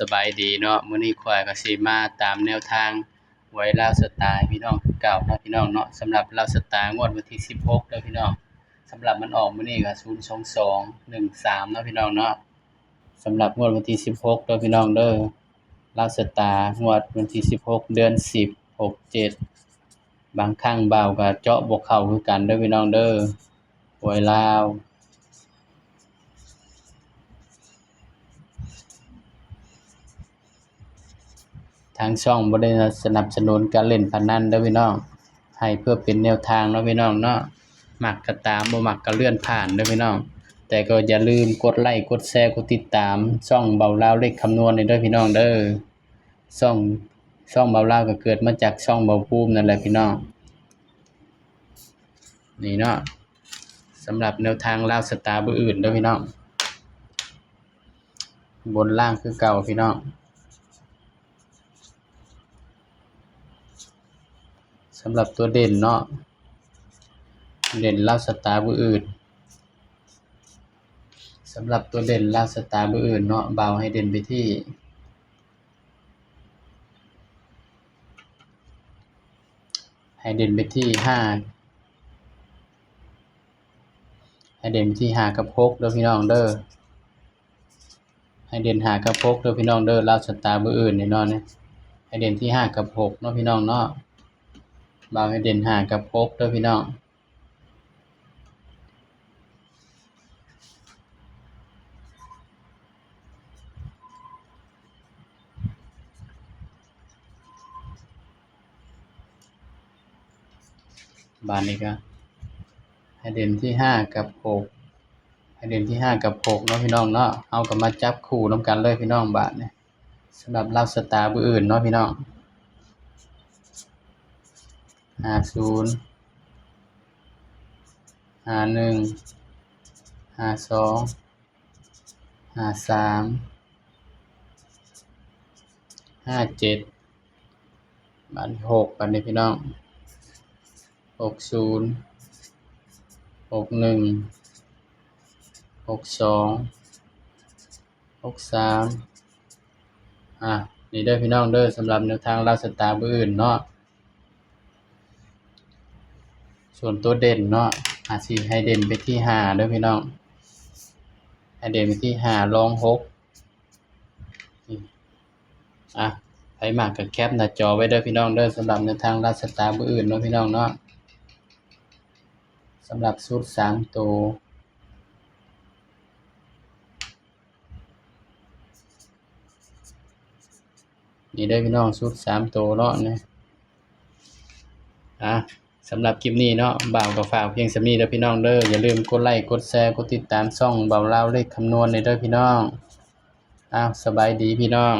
สบายดีเนาะมื้อนี้ข้อยก็สิมาตามแนวทางหวยลาวสไตล์พี่น้องเก่าเนาะพี่น้องเนาะสำหรับลาวสไตล์งวดวันที่ 16เด้อพี่น้องสำหรับมันออกมื้อนี้ก็02213เนาะพี่น้องเนาะสำหรับงวดวันที่ 16เด้อพี่น้องเด้อลาวสไตล์งวดวันที่ 16 เดือน 10 67 บางครั้งเบาก็เจาะบ่เข้าคือกันเด้อพี่น้องเด้อหวยลาว ทางช่องบ่ได้สนับสนุนการเล่นพนันเด้อพี่น้อง ให้เพื่อเป็นแนวทางนะพี่น้องเนาะหมักก็ตามบ่มักก็เลื่อนผ่านเด้อพี่น้อง แต่ก็อย่าลืมกดไลค์กดแชร์กดติดตามช่องเบาเล่าเลขคำนวณนี่เด้อพี่น้องเด้อช่องช่องเบาเล่าก็เกิดมาจากช่องเบาภูมนั่นแหละพี่น้องนี่เนาะสำหรับแนวทางเล่าสตาร์บอร์อื่นด้อพี่น้อง บนล่างคือเก่าพี่น้อง สำหรับตัวเด่นเนาะ เด่นลาสตาร์เบอร์อื่นสำหรับตัวเด่นลาสตาร์เบอร์อื่นเนาะเบาให้เด่นไปที่ให้เด่นไปที่ห้าให้เด่นไปที่ห้ากับหกเด้อพี่น้องเด้อให้เด่นห้ากับหกเด้อพี่น้องเด้อลาสตาร์เบอร์อื่นนี่นาะเนี่ยให้เด่นที่ห้ากับหกเนาะพี่น้องเนาะ บาวให้เด่นหากับพกเด้อพี่น้องบานนี้ก็ให้เด่นที่ห้ากับหกให้เด่นที่ห้ากับหกเนาะพี่น้องเนาะเอากับมาจับคู่น้ำกันเลยพี่น้องบาทเนี่ยสำหรับรับสตาร์เบออื่นเนาะพี่น้อง ห้าศูนย์ห้าหนึ่งห้าสองห้าสามห้าเจ็ดบันหกบันนี้พี่น้องหกศูนย์หกหนึ่งหกสองหกสามอะนี่เด้อพี่น้องเด้อสำหรับแนวทางลาวสตาร์บอื่นเนาะ ส่วนตัวเด่นเนาะอาจสิให้เด่นไปที่หาด้อพี่น้องให้เด่นไปที่หารองหกอะไปมากกับแคปหน้าจอไว้เด้อพี่น้องเด้อสำหรับในทางราชสตาร์อื่นเนาะพี่น้องเนาะสำหรับสูตรสามตัวนี่เด้พี่น้องสูตรสามตัวเนาะเนี่ยอะ สำหรับคลิปนี้เนาะบ่าวก็ฝากเพียงสำนีเด้อพี่น้องเด้ออย่าลืมกดไลค์กดแชร์กดติดตามช่องบ่าวเล่าเลขคำนวณในเด้อพี่น้องอ้าวสบายดีพี่น้อง